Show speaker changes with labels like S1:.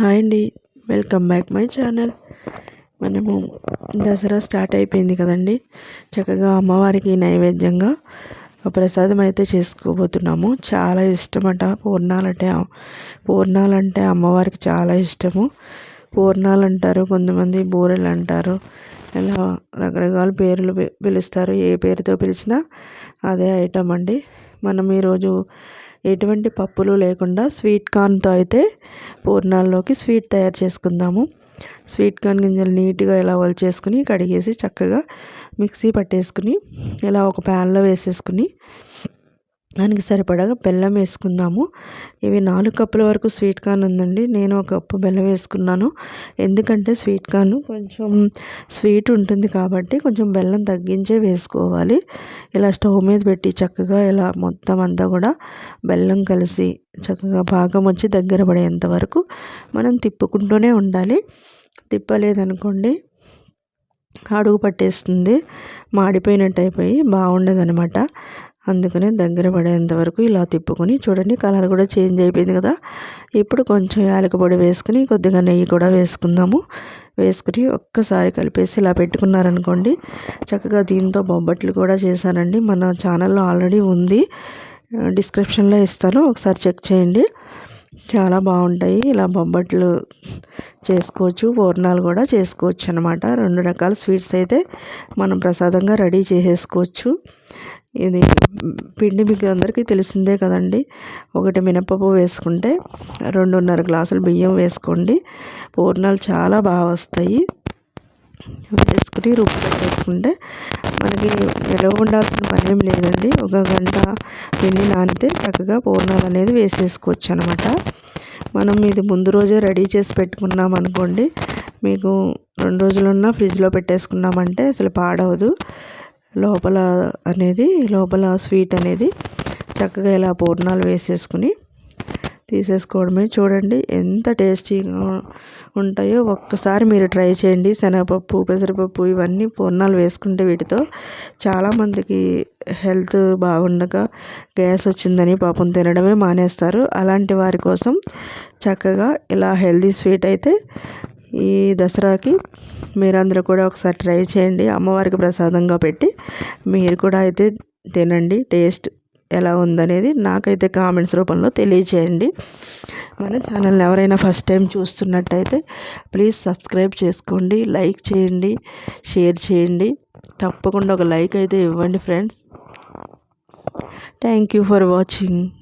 S1: Hi అండి. Welcome back my channel. మనము Dasara start అయిపోయింది కదండి. చక్కగా అమ్మవారికి నైవేద్యంగా ప్రసాదం అయితే చేసుకోబోతున్నాము. చాలా ఇష్టమట. పూర్ణాలంటే పూర్ణాలంటే అమ్మవారికి చాలా ఇష్టము. పూర్ణాలు అంటారు కొంతమంది బూరెలు అంటారు ఇలా రకరకాల పేర్లు పిలుస్తారు. ఏ పేరుతో పిలిచినా అదే ఐటమ్ అండి. మనం ఈరోజు ఎటువంటి పప్పులు లేకుండా స్వీట్ కార్న్తో అయితే పూర్ణాల్లోకి స్వీట్ తయారు చేసుకుందాము. స్వీట్ కార్న్ గింజలు నీట్గా ఇలా చేసుకుని కడిగేసి చక్కగా మిక్సీ పట్టేసుకుని ఇలా ఒక ప్యాన్లో వేసేసుకుని దానికి సరిపడగా బెల్లం వేసుకుందాము. ఇవి నాలుగు కప్పుల వరకు స్వీట్ కార్న్ ఉందండి. నేను ఒక కప్పు బెల్లం వేసుకున్నాను. ఎందుకంటే స్వీట్ కార్న్ కొంచెం స్వీట్ ఉంటుంది కాబట్టి కొంచెం బెల్లం తగ్గించే వేసుకోవాలి. ఇలా స్టవ్ మీద పెట్టి చక్కగా ఇలా మొత్తం అంతా కూడా బెల్లం కలిసి చక్కగా పాకం వచ్చి దగ్గర పడేంత వరకు మనం తిప్పుకుంటూనే ఉండాలి. తిప్పలేదనుకోండి అడుగు పట్టేస్తుంది. మాడిపోయినట్టు అయిపోయి బాగుండదు అనమాట అందుకనే దగ్గర పడేంత వరకు ఇలా తిప్పుకొని చూడండి కలర్ కూడా చేంజ్ అయిపోయింది కదా. ఇప్పుడు కొంచెం యాలక పొడి వేసుకుని కొద్దిగా నెయ్యి కూడా వేసుకుందాము. వేసుకుని ఒక్కసారి కలిపేసి ఇలా పెట్టుకున్నారనుకోండి చక్కగా దీంతో బొబ్బట్లు కూడా చేశానండి. మన ఛానల్లో ఆల్రెడీ ఉంది. డిస్క్రిప్షన్లో ఇస్తాను. ఒకసారి చెక్ చేయండి. చాలా బాగుంటాయి. ఇలా బొబ్బట్లు చేసుకోవచ్చు. పూర్ణాలు కూడా చేసుకోవచ్చు అనమాట రెండు రకాల స్వీట్స్ అయితే మనం ప్రసాదంగా రెడీ చేసేసుకోవచ్చు. ఇది పిండి మీకు అందరికీ తెలిసిందే కదండి. ఒకటి మినపప్పు వేసుకుంటే రెండున్నర గ్లాసులు బియ్యం వేసుకోండి. పూర్ణాలు చాలా బాగా వస్తాయి. వేసుకుని రుబ్బు పెట్టేసుకుంటే మనకి నిలవ ఉండాల్సిన పని ఏం లేదండి. ఒక గంట పిండి నానితే చక్కగా పూర్ణాలు అనేది వేసేసుకోవచ్చు అనమాట మనం ఇది ముందు రోజే రెడీ చేసి పెట్టుకున్నాం అనుకోండి. మీకు రెండు రోజులున్నా ఫ్రిడ్జ్లో పెట్టేసుకున్నామంటే అసలు పాడవదు. లోపల అనేది లోపల స్వీట్ అనేది చక్కగా ఇలా పూర్ణాలు వేసేసుకుని తీసేసుకోవడమే. చూడండి ఎంత టేస్టీగా ఉంటాయో. ఒక్కసారి మీరు ట్రై చేయండి. శనగపప్పు పెసరపప్పు ఇవన్నీ పూర్ణాలు వేసుకుంటే వీటితో చాలామందికి హెల్త్ బాగుండక గ్యాస్ వచ్చిందని పాపం తినడమే మానేస్తారు. అలాంటి వారి కోసం చక్కగా ఇలా హెల్తీ స్వీట్ అయితే ఈ దసరాకి మీరందరూ కూడా ఒకసారి ట్రై చేయండి. అమ్మవారికి ప్రసాదంగా పెట్టి మీరు కూడా అయితే తినండి. టేస్ట్ ఎలా ఉందనేది నాకైతే కామెంట్స్ రూపంలో తెలియచేయండి. మన ఛానల్ని ఎవరైనా ఫస్ట్ టైం చూస్తున్నట్టయితే ప్లీజ్ సబ్స్క్రైబ్ చేసుకోండి లైక్ చేయండి షేర్ చేయండి. తప్పకుండా ఒక లైక్ అయితే ఇవ్వండి friends. Thank you for watching.